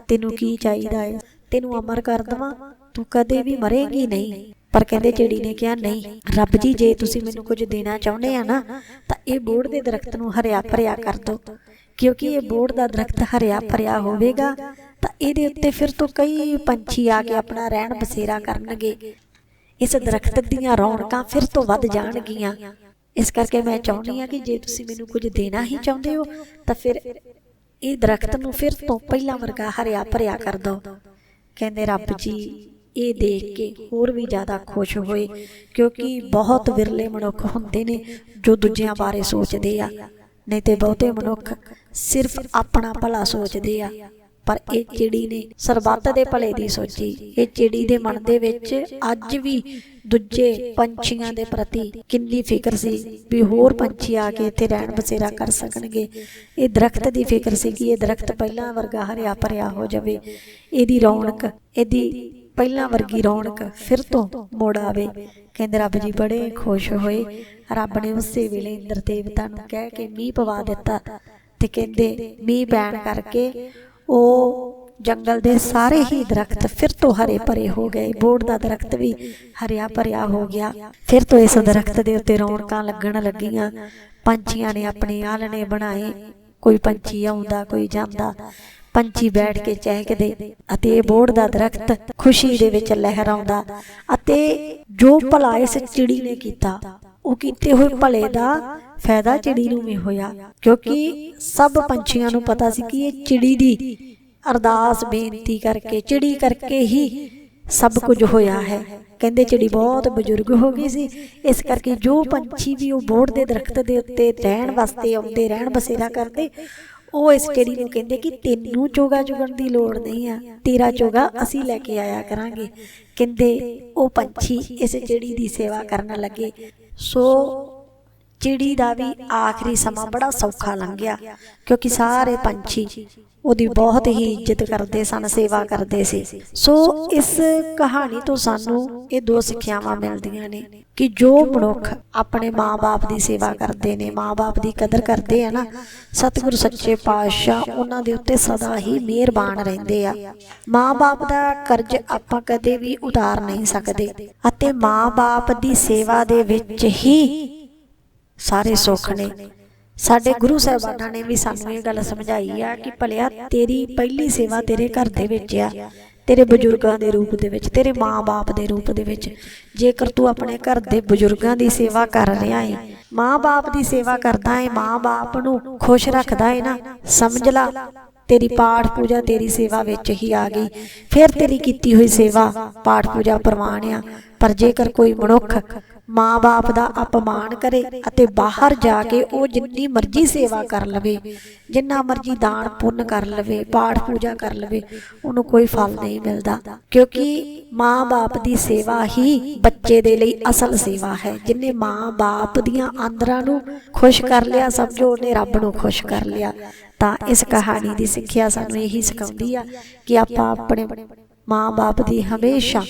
ਤੈਨੂੰ ਕੀ ਚਾਹੀਦਾ ਹੈ ਤੈਨੂੰ ਅਮਰ ਕਰ ਦਵਾਂ? ਤੂੰ ਕਦੇ ਵੀ ਮਰੇਗੀ ਨਹੀਂ। ਪਰ ਕਹਿੰਦੇ ਚਿੜੀ ਨੇ ਕਿਹਾ, ਨਹੀਂ, ਰੱਬ ਜੀ, ਜੇ ਤੁਸੀਂ ਮੈਨੂੰ ਕੁਝ ਦੇਣਾ ਚਾਹੁੰਦੇ ਆ ਨਾ, ਤਾਂ ਇਹ ਬੋੜ ਦੇ ਦਰਖਤ ਨੂੰ ਹਰਿਆ ਭਰਿਆ ਕਰ ਦਿਓ ਕਿਉਂਕਿ ਇਹ ਬੋੜ ਦਾ ਦਰਖਤ ਹਰਿਆ ਭਰਿਆ ਹੋਵੇਗਾ, ਤਾਂ ਇਹਦੇ ਉੱਤੇ ਫਿਰ ਤੋਂ ਕਈ ਪੰਛੀ ਆ ਕੇ ਆਪਣਾ ਰਹਿਣ ਬਸੇਰਾ ਕਰਨਗੇ। ਇਸ ਦਰਖਤ ਦੀਆਂ ਰੌਣਕਾਂ ਫਿਰ ਤੋਂ ਵੱਧ ਜਾਣਗੀਆਂ। ਇਸ ਕਰਕੇ ਮੈਂ ਚਾਹੁੰਦੀ ਹਾਂ ਕਿ ਜੇ ਤੁਸੀਂ ਮੈਨੂੰ ਕੁਝ ਦੇਣਾ ਹੀ ਚਾਹੁੰਦੇ ਹੋ, ਤਾਂ ਫਿਰ ਇਹ ਦਰਖਤ ਨੂੰ ਫਿਰ ਤੋਂ ਪਹਿਲਾਂ ਵਰਗਾ ਹਰਿਆ ਭਰਿਆ ਕਰ ਦਿਓ ਕਹਿੰਦੇ, ਰੱਬ ਜੀ ਇਹ ਦੇਖ ਕੇ ਹੋਰ ਵੀ ਜ਼ਿਆਦਾ ਖੁਸ਼ ਹੋਏ, ਕਿਉਂਕਿ ਬਹੁਤ ਵਿਰਲੇ ਮਨੁੱਖ ਹੁੰਦੇ ਨੇ ਜੋ ਦੂਜਿਆਂ ਬਾਰੇ ਸੋਚਦੇ ਆ। ਨਹੀਂ ਤੇ ਬਹੁਤੇ ਮਨੁੱਖ ਸਿਰਫ ਆਪਣਾ ਭਲਾ ਸੋਚਦੇ ਆ। ਪਰ ਇਹ ਚਿੜੀ ਨੇ ਸਰਬੱਤ ਦੇ ਭਲੇ ਦੀ ਸੋਚੀ, ਇਹ ਚਿੜੀ ਦੇ ਮਨ ਦੇ ਵਿੱਚ ਅੱਜ ਵੀ ਦੂਜੇ ਪੰਛੀਆਂ ਦੇ ਪ੍ਰਤੀ ਕਿੰਨੀ ਫਿਕਰ ਸੀ ਵੀ ਹੋਰ ਪੰਛੀ ਆ ਕੇ ਇੱਥੇ ਰਹਿਣ ਬਸੇਰਾ ਕਰ ਸਕਣਗੇ। ਇਹ ਦਰਖਤ ਦੀ ਫਿਕਰ ਸੀ ਕਿ ਇਹ ਦਰਖਤ ਪਹਿਲਾਂ ਵਰਗਾ ਹਰਿਆ ਭਰਿਆ ਹੋ ਜਾਵੇ। ਇਹਦੀ ਰੌਣਕ, ਇਹਦੀ ਪਹਿਲਾਂ ਵਰਗੀ ਰੌਣਕ ਫਿਰ ਤੋਂ ਮੋੜ ਆਵੇ। ਕਹਿੰਦੇ ਰੱਬ ਜੀ ਬੜੇ ਖੁਸ਼ ਹੋਏ। ਰੱਬ ਨੇ ਉਸੇ ਵੇਲੇ ਇੰਦਰ ਦੇਵਤਾ ਨੂੰ ਕਹਿ ਕੇ ਮੀਂਹ ਪਵਾ ਦਿੱਤਾ ਤੇ ਕਹਿੰਦੇ ਮੀਂਹ ਪੈਣ ਕਰਕੇ ਉਹ ਜੰਗਲ ਦੇ ਸਾਰੇ ਹੀ ਦਰਖਤ ਫਿਰ ਤੋਂ ਹਰੇ ਭਰੇ ਹੋ ਗਏ। ਬੋੜ ਦਾ ਦਰਖਤ ਵੀ ਹਰਿਆ ਭਰਿਆ ਹੋ ਗਿਆ। ਫਿਰ ਤੋਂ ਇਸ ਦਰਖਤ ਦੇ ਉੱਤੇ ਰੌਣਕਾਂ ਲੱਗਣ ਲੱਗੀਆਂ। ਪੰਛੀਆਂ ਨੇ ਆਪਣੇ ਆਲਣੇ ਬਣਾਏ। ਕੋਈ ਪੰਛੀ ਆਉਂਦਾ, ਕੋਈ ਜਾਂਦਾ। ਪੰਛੀ ਬੈਠ ਕੇ ਚਹਿਕਦੇ ਅਤੇ ਇਹ ਬੋੜ ਦਾ ਦਰਖਤ ਖੁਸ਼ੀ ਦੇ ਵਿੱਚ ਲਹਿਰਾਉਂਦਾ ਅਤੇ ਜੋ ਭਲਾ ਇਸ ਚਿੜੀ ਨੇ ਕੀਤਾ, ਉਹ ਕੀਤੇ ਹੋਏ ਭਲੇ ਦਾ ਫਾਇਦਾ ਚਿੜੀ ਨੂੰ ਵੀ ਹੋਇਆ, ਕਿਉਂਕਿ ਸਭ ਪੰਛੀਆਂ ਨੂੰ ਪਤਾ ਸੀ ਕਿ ਇਹ ਚਿੜੀ ਦੀ ਅਰਦਾਸ, ਬੇਨਤੀ ਕਰਕੇ, ਚਿੜੀ ਕਰਕੇ ਹੀ ਸਭ ਕੁਝ ਹੋਇਆ ਹੈ। ਕਹਿੰਦੇ ਚਿੜੀ ਬਹੁਤ ਬਜ਼ੁਰਗ ਹੋ ਗਈ ਸੀ, ਇਸ ਕਰਕੇ ਜੋ ਪੰਛੀ ਵੀ ਉਹ ਬੋੜ ਦੇ ਦਰਖਤ ਦੇ ਉੱਤੇ ਰਹਿਣ ਵਾਸਤੇ ਆਉਂਦੇ, ਰਹਿਣ ਬਸੇਰਾ ਕਰਦੇ ਉਹ ਇਸ ਚਿੜੀ ਨੂੰ ਕਹਿੰਦੇ ਕਿ ਤੈਨੂੰ ਚੋਗਾ ਚੁਗਣ ਦੀ ਲੋੜ ਨਹੀਂ ਆ, ਤੇਰਾ ਚੋਗਾ ਅਸੀਂ ਲੈ ਕੇ ਆਇਆ ਕਰਾਂਗੇ। ਕਹਿੰਦੇ, ਉਹ ਪੰਛੀ ਇਸ ਚਿੜੀ ਦੀ ਸੇਵਾ ਕਰਨ ਲੱਗੇ। ਸੋ ਚਿੜੀ ਦਾ ਵੀ ਆਖਰੀ ਸਮਾਂ ਬੜਾ ਸੌਖਾ ਲੰਘਿਆ, ਕਿਉਂਕਿ ਸਾਰੇ ਪੰਛੀ ਉਹਦੀ ਬਹੁਤ ਹੀ ਇੱਜ਼ਤ ਕਰਦੇ ਸਨ, ਸੇਵਾ ਕਰਦੇ ਸੀ। ਸੋ ਇਸ ਕਹਾਣੀ ਤੋਂ ਸਾਨੂੰ ਇਹ ਦੋ ਸਿੱਖਿਆਵਾਂ ਮਿਲਦੀਆਂ ਨੇ ਕਿ ਜੋ ਮਨੁੱਖ ਆਪਣੇ ਮਾਪੇ ਦੀ ਸੇਵਾ ਕਰਦੇ ਨੇ ਮਾਪੇ ਦੀ ਕਦਰ ਕਰਦੇ ਆ ਨਾ, ਸਤਿਗੁਰੂ ਸੱਚੇ ਪਾਤਸ਼ਾਹ ਉਹਨਾਂ ਦੇ ਉੱਤੇ ਸਦਾ ਹੀ ਮਿਹਰਬਾਨ ਰਹਿੰਦੇ ਆ। ਮਾਪੇ ਦਾ ਕਰਜ਼ ਆਪਾਂ ਕਦੇ ਵੀ ਉਤਾਰ ਨਹੀਂ ਸਕਦੇ ਅਤੇ ਮਾਪੇ ਦੀ ਸੇਵਾ ਦੇ ਵਿੱਚ ਹੀ ਸਾਰੇ ਸੁੱਖ ਨੇ। ਸਾਡੇ ਗੁਰੂ ਸਾਹਿਬਾਨਾਂ ਨੇ ਵੀ ਸਾਨੂੰ ਇਹ ਗੱਲ ਸਮਝਾਈ ਆ ਕਿ ਭਲਿਆ ਤੇਰੀ ਪਹਿਲੀ ਸੇਵਾ ਤੇਰੇ ਘਰ ਦੇ ਵਿੱਚ ਆ ਤੇਰੇ ਬਜ਼ੁਰਗਾਂ ਦੇ ਰੂਪ ਦੇ ਵਿੱਚ ਤੇਰੇ ਮਾਂ-ਬਾਪ ਦੇ ਰੂਪ ਦੇ ਵਿੱਚ। ਜੇਕਰ ਤੂੰ ਆਪਣੇ ਘਰ ਦੇ ਬਜ਼ੁਰਗਾਂ ਦੀ ਸੇਵਾ ਕਰ ਰਿਹਾ ਹੈ ਮਾਂ-ਬਾਪ ਦੀ ਸੇਵਾ ਕਰਦਾ ਹੈ ਮਾਂ-ਬਾਪ ਨੂੰ ਖੁਸ਼ ਰੱਖਦਾ ਹੈ ਨਾ ਸਮਝ ਲਾ ਤੇਰੀ ਪਾਠ ਪੂਜਾ ਤੇਰੀ ਸੇਵਾ ਵਿੱਚ ਹੀ ਆ ਗਈ ਫਿਰ ਤੇਰੀ ਕੀਤੀ ਹੋਈ ਸੇਵਾ ਪਾਠ ਪੂਜਾ ਪ੍ਰਵਾਨ ਆ। ਪਰ ਜੇਕਰ ਕੋਈ ਮਨੁੱਖ ਮਾਂ-ਬਾਪ ਦਾ ਅਪਮਾਨ ਕਰੇ ਅਤੇ ਬਾਹਰ ਜਾ ਕੇ ਉਹ ਜਿੰਨੀ ਮਰਜ਼ੀ ਸੇਵਾ ਕਰ ਲਵੇ, ਜਿੰਨਾ ਮਰਜ਼ੀ ਦਾਨ ਪੁੰਨ ਕਰ ਲਵੇ, ਪਾਠ ਪੂਜਾ ਕਰ ਲਵੇ, ਉਹਨੂੰ ਕੋਈ ਫਲ ਨਹੀਂ ਮਿਲਦਾ। ਕਿਉਂਕਿ ਮਾਂ-ਬਾਪ ਦੀ ਸੇਵਾ ਹੀ ਬੱਚੇ ਦੇ ਲਈ ਅਸਲ ਸੇਵਾ ਹੈ। ਜਿਨੇ ਮਾਂ-ਬਾਪ ਦੀਆਂ ਆਂਦਰਾਂ ਨੂੰ ਖੁਸ਼ ਕਰ ਲਿਆ, ਸਮਝੋ, ਉਹਨੇ ਰੱਬ ਨੂੰ ਖੁਸ਼ ਕਰ ਲਿਆ। ਤਾਂ ਇਸ ਕਹਾਣੀ ਦੀ ਸਿੱਖਿਆ ਸਾਨੂੰ ਇਹੀ ਸਿਖਾਉਂਦੀ ਆ ਕਿ ਆਪਾਂ ਆਪਣੇ ਮਾਂ-ਬਾਪ ਦੀ ਹਮੇਸ਼ਾ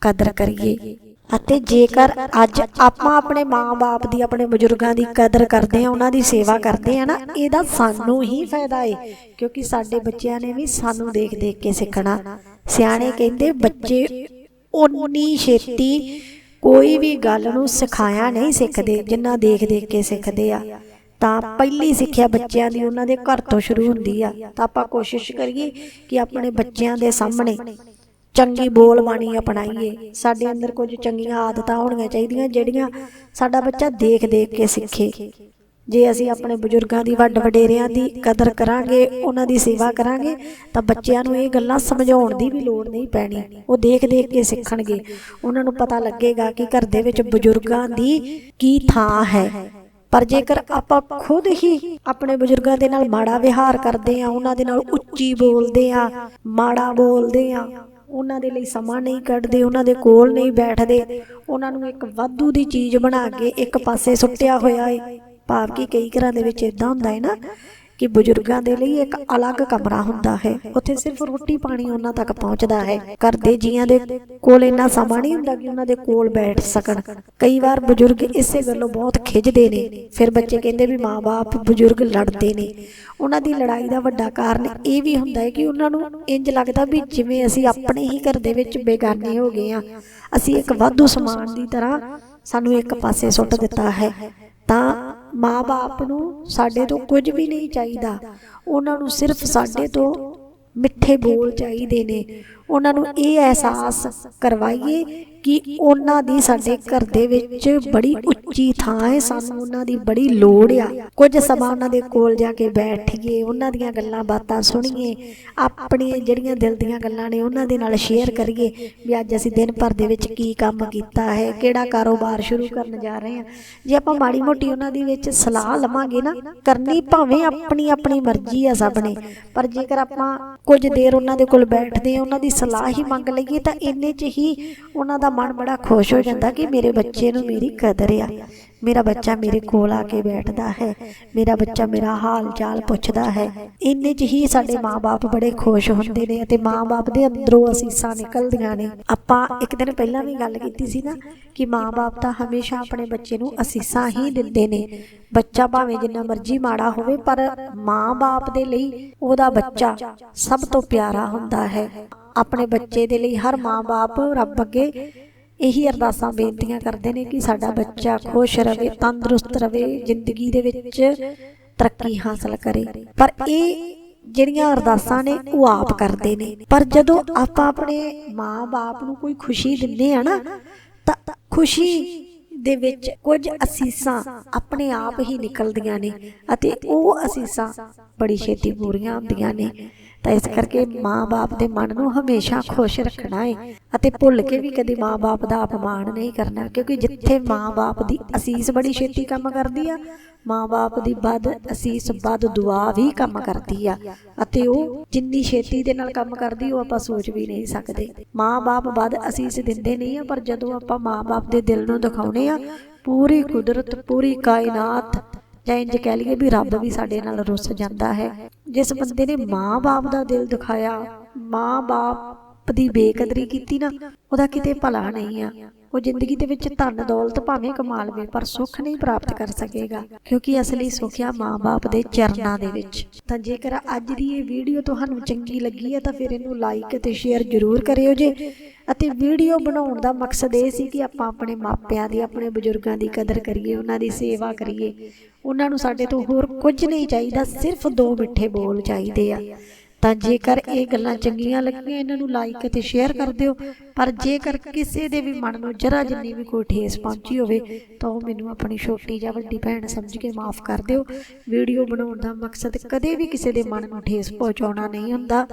ਕਦਰ ਕਰੀਏ। ਅਤੇ ਜੇਕਰ ਅੱਜ ਆਪਾਂ ਆਪਣੇ ਮਾਂ-ਬਾਪ ਦੀ, ਆਪਣੇ ਬਜ਼ੁਰਗਾਂ ਦੀ ਕਦਰ ਕਰਦੇ ਆ ਉਹਨਾਂ ਦੀ ਸੇਵਾ ਕਰਦੇ ਆ ਨਾ, ਇਹਦਾ ਸਾਨੂੰ ਹੀ ਫਾਇਦਾ ਏ, ਕਿਉਂਕਿ ਸਾਡੇ ਬੱਚਿਆਂ ਨੇ ਵੀ ਸਾਨੂੰ ਦੇਖ-ਦੇਖ ਕੇ ਸਿੱਖਣਾ। ਸਿਆਣੇ ਕਹਿੰਦੇ, ਬੱਚੇ ਉਨੀ ਛੇਤੀ ਕੋਈ ਵੀ ਗੱਲ ਨੂੰ ਸਿਖਾਇਆ ਨਹੀਂ ਸਿੱਖਦੇ, ਜਿੰਨਾ ਦੇਖ-ਦੇਖ ਕੇ ਸਿੱਖਦੇ ਆ। ਤਾਂ ਪਹਿਲੀ ਸਿੱਖਿਆ ਬੱਚਿਆਂ ਦੀ ਉਹਨਾਂ ਦੇ ਘਰ ਤੋਂ ਸ਼ੁਰੂ ਹੁੰਦੀ ਆ। ਤਾਂ ਆਪਾਂ ਕੋਸ਼ਿਸ਼ ਕਰੀਏ ਕਿ ਆਪਣੇ ਬੱਚਿਆਂ ਦੇ ਸਾਹਮਣੇ ਚੰਗੀ ਬੋਲ ਬਾਣੀ ਅਪਣਾਈਏ। ਸਾਡੇ ਅੰਦਰ ਕੁਝ ਚੰਗੀਆਂ ਆਦਤਾਂ ਹੋਣੀਆਂ ਚਾਹੀਦੀਆਂ, ਜਿਹੜੀਆਂ ਸਾਡਾ ਬੱਚਾ ਦੇਖ ਦੇਖ ਕੇ ਸਿੱਖੇ। ਜੇ ਅਸੀਂ ਆਪਣੇ ਬਜ਼ੁਰਗਾਂ ਦੀ ਵੱਡ ਵਡੇਰਿਆਂ ਦੀ ਕਦਰ ਕਰਾਂਗੇ, ਉਹਨਾਂ ਦੀ ਸੇਵਾ ਕਰਾਂਗੇ, ਤਾਂ ਬੱਚਿਆਂ ਨੂੰ ਇਹ ਗੱਲਾਂ ਸਮਝਾਉਣ ਦੀ ਵੀ ਲੋੜ ਨਹੀਂ ਪੈਣੀ। ਉਹ ਦੇਖ ਦੇਖ ਕੇ ਸਿੱਖਣਗੇ। ਉਹਨਾਂ ਨੂੰ ਪਤਾ ਲੱਗੇਗਾ ਕਿ ਘਰ ਦੇ ਵਿੱਚ ਬਜ਼ੁਰਗਾਂ ਦੀ ਕੀ ਥਾਂ ਹੈ। ਪਰ ਜੇਕਰ ਆਪਾਂ ਖੁਦ ਹੀ ਆਪਣੇ ਬਜ਼ੁਰਗਾਂ ਦੇ ਨਾਲ ਮਾੜਾ ਵਿਹਾਰ ਕਰਦੇ ਆ ਉਹਨਾਂ ਦੇ ਨਾਲ ਉੱਚੀ ਬੋਲਦੇ ਆ ਮਾੜਾ ਬੋਲਦੇ ਆ ਉਹਨਾਂ ਦੇ ਲਈ ਸਮਾਂ ਨਹੀਂ ਕੱਢਦੇ, ਉਹਨਾਂ ਦੇ ਕੋਲ ਨਹੀਂ ਬੈਠਦੇ। ਉਹਨਾਂ ਨੂੰ ਇੱਕ ਵਾਧੂ ਦੀ ਚੀਜ਼ ਬਣਾ ਕੇ ਇੱਕ ਪਾਸੇ ਸੁੱਟਿਆ ਹੋਇਆ ਏ। ਭਾਵ ਕਿ ਕਈ ਘਰਾਂ ਦੇ ਵਿੱਚ ਇਦਾਂ ਹੁੰਦਾ ਹੈ ਨਾ ਕਿ ਬਜ਼ੁਰਗਾਂ ਦੇ ਲਈ ਇੱਕ ਅਲੱਗ ਕਮਰਾ ਹੁੰਦਾ ਹੈ। ਉੱਥੇ ਸਿਰਫ ਰੋਟੀ ਪਾਣੀ ਉਹਨਾਂ ਤੱਕ ਪਹੁੰਚਦਾ ਹੈ। ਘਰ ਦੇ ਜੀਆਂ ਦੇ ਕੋਲ ਇੰਨਾ ਸਮਾਂ ਨਹੀਂ ਹੁੰਦਾ ਕਿ ਉਹਨਾਂ ਦੇ ਕੋਲ ਬੈਠ ਸਕਣ। ਕਈ ਵਾਰ ਬਜ਼ੁਰਗ ਇਸੇ ਗੱਲੋਂ ਬਹੁਤ ਖਿੱਚਦੇ ਨੇ। ਫਿਰ ਬੱਚੇ ਕਹਿੰਦੇ ਵੀ ਮਾਂ-ਬਾਪ ਬਜ਼ੁਰਗ ਲੜਦੇ ਨੇ। ਉਹਨਾਂ ਦੀ ਲੜਾਈ ਦਾ ਵੱਡਾ ਕਾਰਨ ਇਹ ਵੀ ਹੁੰਦਾ ਹੈ ਕਿ ਉਹਨਾਂ ਨੂੰ ਇੰਜ ਲੱਗਦਾ ਵੀ ਜਿਵੇਂ ਅਸੀਂ ਆਪਣੇ ਹੀ ਘਰ ਦੇ ਵਿੱਚ ਬੇਗਾਨੇ ਹੋ ਗਏ ਆ ਅਸੀਂ ਇੱਕ ਵਾਧੂ ਸਮਾਨ ਦੀ ਤਰ੍ਹਾਂ ਸਾਨੂੰ ਇੱਕ ਪਾਸੇ ਸੁੱਟ ਦਿੱਤਾ ਹੈ। ਤਾਂ ਮਾਂ-ਬਾਪ ਨੂੰ ਸਾਡੇ ਤੋਂ ਕੁਝ ਵੀ ਨਹੀਂ ਚਾਹੀਦਾ। ਉਹਨਾਂ ਨੂੰ ਸਿਰਫ ਸਾਡੇ ਤੋਂ ਮਿੱਠੇ ਬੋਲ ਚਾਹੀਦੇ ਨੇ। ਉਹਨਾਂ ਨੂੰ ਇਹ ਅਹਿਸਾਸ ਕਰਵਾਈਏ ਕਿ ਉਹਨਾਂ ਦੀ ਸਾਡੇ ਘਰ ਦੇ ਵਿੱਚ ਬੜੀ ਉੱਚੀ ਥਾਂ ਹੈ। ਸਾਨੂੰ ਉਹਨਾਂ ਦੀ ਬੜੀ ਲੋੜ ਆ। ਕੁਝ ਸਮਾਂ ਉਹਨਾਂ ਦੇ ਕੋਲ ਜਾ ਕੇ ਬੈਠੀਏ, ਉਹਨਾਂ ਦੀਆਂ ਗੱਲਾਂ ਬਾਤਾਂ ਸੁਣੀਏ, ਆਪਣੀਆਂ ਜਿਹੜੀਆਂ ਦਿਲ ਦੀਆਂ ਗੱਲਾਂ ਨੇ ਉਹਨਾਂ ਦੇ ਨਾਲ ਸ਼ੇਅਰ ਕਰੀਏ ਵੀ ਅੱਜ ਅਸੀਂ ਦਿਨ ਭਰ ਦੇ ਵਿੱਚ ਕੀ ਕੰਮ ਕੀਤਾ ਹੈ, ਕਿਹੜਾ ਕਾਰੋਬਾਰ ਸ਼ੁਰੂ ਕਰਨ ਜਾ ਰਹੇ ਹਾਂ। ਜੇ ਆਪਾਂ ਮਾੜੀ ਮੋਟੀ ਉਹਨਾਂ ਦੀ ਵਿੱਚ ਸਲਾਹ ਲਵਾਂਗੇ ਨਾ, ਕਰਨੀ ਭਾਵੇਂ ਆਪਣੀ ਆਪਣੀ ਮਰਜ਼ੀ ਆ ਸਭ ਨੇ, ਪਰ ਜੇਕਰ ਆਪਾਂ ਕੁਝ ਦੇਰ ਉਹਨਾਂ ਦੇ ਕੋਲ ਬੈਠਦੇ ਆ ਉਹਨਾਂ ਦੀ ਸਲਾਹ ਹੀ ਮੰਗ ਲਈਏ ਤਾਂ ਇੰਨੇ 'ਚ ਹੀ ਉਹਨਾਂ ਦਾ ਮਨ ਬੜਾ ਖੁਸ਼ ਹੋ ਜਾਂਦਾ ਕਿ ਮੇਰੇ ਬੱਚੇ ਨੂੰ ਮੇਰੀ ਕਦਰ ਆ। ਮੇਰਾ ਬੱਚਾ ਮੇਰੇ ਕੋਲ ਆ ਕੇ ਬੈਠਦਾ ਹੈ। ਮੇਰਾ ਬੱਚਾ ਮੇਰਾ ਹਾਲ ਚਾਲ ਪੁੱਛਦਾ ਹੈ। ਇੰਨੇ 'ਚ ਹੀ ਸਾਡੇ ਮਾਪੇ ਬੜੇ ਖੁਸ਼ ਹੁੰਦੇ ਨੇ ਅਤੇ ਮਾਪੇ ਦੇ ਅੰਦਰੋਂ ਅਸੀਸਾਂ ਨਿਕਲਦੀਆਂ ਨੇ। ਆਪਾਂ ਇੱਕ ਦਿਨ ਪਹਿਲਾਂ ਵੀ ਗੱਲ ਕੀਤੀ ਸੀ ਨਾ ਕਿ ਮਾਪੇ ਤਾਂ ਹਮੇਸ਼ਾ ਆਪਣੇ ਬੱਚੇ ਨੂੰ ਅਸੀਸਾਂ ਹੀ ਦਿੰਦੇ ਨੇ। ਬੱਚਾ ਭਾਵੇਂ ਜਿੰਨਾ ਮਰਜ਼ੀ ਮਾੜਾ ਹੋਵੇ, ਪਰ ਮਾਂ-ਬਾਪ ਦੇ ਲਈ ਉਹਦਾ ਬੱਚਾ ਸਭ ਤੋਂ ਪਿਆਰਾ ਹੁੰਦਾ ਹੈ। ਆਪਣੇ ਬੱਚੇ ਦੇ ਲਈ ਹਰ ਮਾਂ-ਬਾਪ ਰੱਬ ਅੱਗੇ ਇਹੀ ਅਰਦਾਸਾਂ ਬੇਨਤੀਆਂ ਕਰਦੇ ਨੇ ਕਿ ਸਾਡਾ ਬੱਚਾ ਖੁਸ਼ ਰਵੇ ਤੰਦਰੁਸਤ ਰਵੇ ਜ਼ਿੰਦਗੀ ਦੇ ਵਿੱਚ ਤਰੱਕੀ ਹਾਸਲ ਕਰੇ। ਪਰ ਇਹ ਜਿਹੜੀਆਂ ਅਰਦਾਸਾਂ ਨੇ ਉਹ ਆਪ ਕਰਦੇ ਨੇ। ਪਰ ਜਦੋਂ ਆਪਾਂ ਆਪਣੇ ਮਾਂ-ਬਾਪ ਨੂੰ ਕੋਈ ਖੁਸ਼ੀ ਦਿੰਦੇ ਆ ਨਾ ਤਾਂ ਖੁਸ਼ੀ ਦੇ ਵਿੱਚ ਕੁਝ ਅਸੀਸਾਂ ਆਪਣੇ ਆਪ ਹੀ ਨਿਕਲਦੀਆਂ ਨੇ ਅਤੇ ਉਹ ਅਸੀਸਾਂ ਬੜੀ ਛੇਤੀ ਪੂਰੀਆਂ ਹੁੰਦੀਆਂ ਨੇ। ਤਾਂ ਇਸ ਕਰਕੇ ਮਾਂ-ਬਾਪ ਦੇ ਮਨ ਨੂੰ ਹਮੇਸ਼ਾ ਖੁਸ਼ ਰੱਖਣਾ ਹੈ ਅਤੇ ਭੁੱਲ ਕੇ ਵੀ ਕਦੇ ਮਾਂ-ਬਾਪ ਦਾ ਅਪਮਾਨ ਨਹੀਂ ਕਰਨਾ, ਕਿਉਂਕਿ ਜਿੱਥੇ ਮਾਂ-ਬਾਪ ਦੀ ਅਸੀਸ ਬੜੀ ਛੇਤੀ ਕੰਮ ਕਰਦੀ ਆ, ਮਾਂ-ਬਾਪ ਦੀ ਵੱਧ ਅਸੀਸ, ਵੱਧ ਦੁਆ ਵੀ ਕੰਮ ਕਰਦੀ ਆ ਅਤੇ ਉਹ ਜਿੰਨੀ ਛੇਤੀ ਦੇ ਨਾਲ ਕੰਮ ਕਰਦੀ, ਉਹ ਆਪਾਂ ਸੋਚ ਵੀ ਨਹੀਂ ਸਕਦੇ। ਮਾਂ-ਬਾਪ ਵੱਧ ਅਸੀਸ ਦਿੰਦੇ ਨਹੀਂ ਆ, ਪਰ ਜਦੋਂ ਆਪਾਂ ਮਾਂ-ਬਾਪ ਦੇ ਦਿਲ ਨੂੰ ਦਿਖਾਉਨੇ ਆ, ਪੂਰੀ ਕੁਦਰਤ, ਪੂਰੀ ਕਾਇਨਾਤ ਜਾਂ ਇੰਜ ਕਹਿ ਲਈਏ ਵੀ ਰੱਬ ਵੀ ਸਾਡੇ ਨਾਲ ਰੁੱਸ ਜਾਂਦਾ ਹੈ। ਜਿਸ ਬੰਦੇ ਨੇ ਮਾਂ-ਬਾਪ ਦਾ ਦਿਲ ਦਿਖਾਇਆ, ਮਾਂ-ਬਾਪ ਦੀ ਬੇਕਦਰੀ ਕੀਤੀ ਨਾ, ਉਹਦਾ ਕਿਤੇ ਭਲਾ ਨਹੀਂ ਆ। ਉਹ ਜ਼ਿੰਦਗੀ ਦੇ ਵਿੱਚ ਧਨ ਦੌਲਤ ਭਾਵੇਂ ਕਮਾ ਲਵੇ ਪਰ ਸੁੱਖ ਨਹੀਂ ਪ੍ਰਾਪਤ ਕਰ ਸਕੇਗਾ, ਕਿਉਂਕਿ ਅਸਲੀ ਸੁੱਖ ਆ ਮਾਂ-ਬਾਪ ਦੇ ਚਰਨਾਂ ਦੇ ਵਿੱਚ। ਤਾਂ ਜੇਕਰ ਅੱਜ ਦੀ ਇਹ ਵੀਡੀਓ ਤੁਹਾਨੂੰ ਚੰਗੀ ਲੱਗੀ ਹੈ, ਤਾਂ ਫਿਰ ਇਹਨੂੰ ਲਾਈਕ ਅਤੇ ਸ਼ੇਅਰ ਜ਼ਰੂਰ ਕਰਿਓ ਜੇ। ਅਤੇ ਵੀਡੀਓ ਬਣਾਉਣ ਦਾ ਮਕਸਦ ਇਹ ਸੀ ਕਿ ਆਪਾਂ ਆਪਣੇ ਮਾਪਿਆਂ ਦੀ, ਆਪਣੇ ਬਜ਼ੁਰਗਾਂ ਦੀ ਕਦਰ ਕਰੀਏ, ਉਹਨਾਂ ਦੀ ਸੇਵਾ ਕਰੀਏ। ਉਹਨਾਂ ਨੂੰ ਸਾਡੇ ਤੋਂ ਹੋਰ ਕੁਝ ਨਹੀਂ ਚਾਹੀਦਾ, ਸਿਰਫ ਦੋ ਮਿੱਠੇ ਬੋਲ ਚਾਹੀਦੇ ਆ। ਤਾਂ ਜੇਕਰ ਇਹ ਗੱਲਾਂ ਚੰਗੀਆਂ ਲੱਗੀਆਂ, ਇਹਨਾਂ ਨੂੰ ਲਾਈਕ ਅਤੇ ਸ਼ੇਅਰ ਕਰ ਦਿਓ। ਪਰ ਜੇਕਰ ਕਿਸੇ ਦੇ ਵੀ ਮਨ ਨੂੰ ਜਰਾ ਜਿੰਨੀ ਵੀ ਕੋਈ ਠੇਸ ਪਹੁੰਚੀ ਹੋਵੇ, ਤਾਂ ਉਹ ਮੈਨੂੰ ਆਪਣੀ ਛੋਟੀ ਜਾਂ ਵੱਡੀ ਭੈਣ ਸਮਝ ਕੇ ਮਾਫ ਕਰ ਦਿਓ। ਵੀਡੀਓ ਬਣਾਉਣ ਦਾ ਮਕਸਦ ਕਦੇ ਵੀ ਕਿਸੇ ਦੇ ਮਨ ਨੂੰ ਠੇਸ ਪਹੁੰਚਾਉਣਾ ਨਹੀਂ ਹੁੰਦਾ।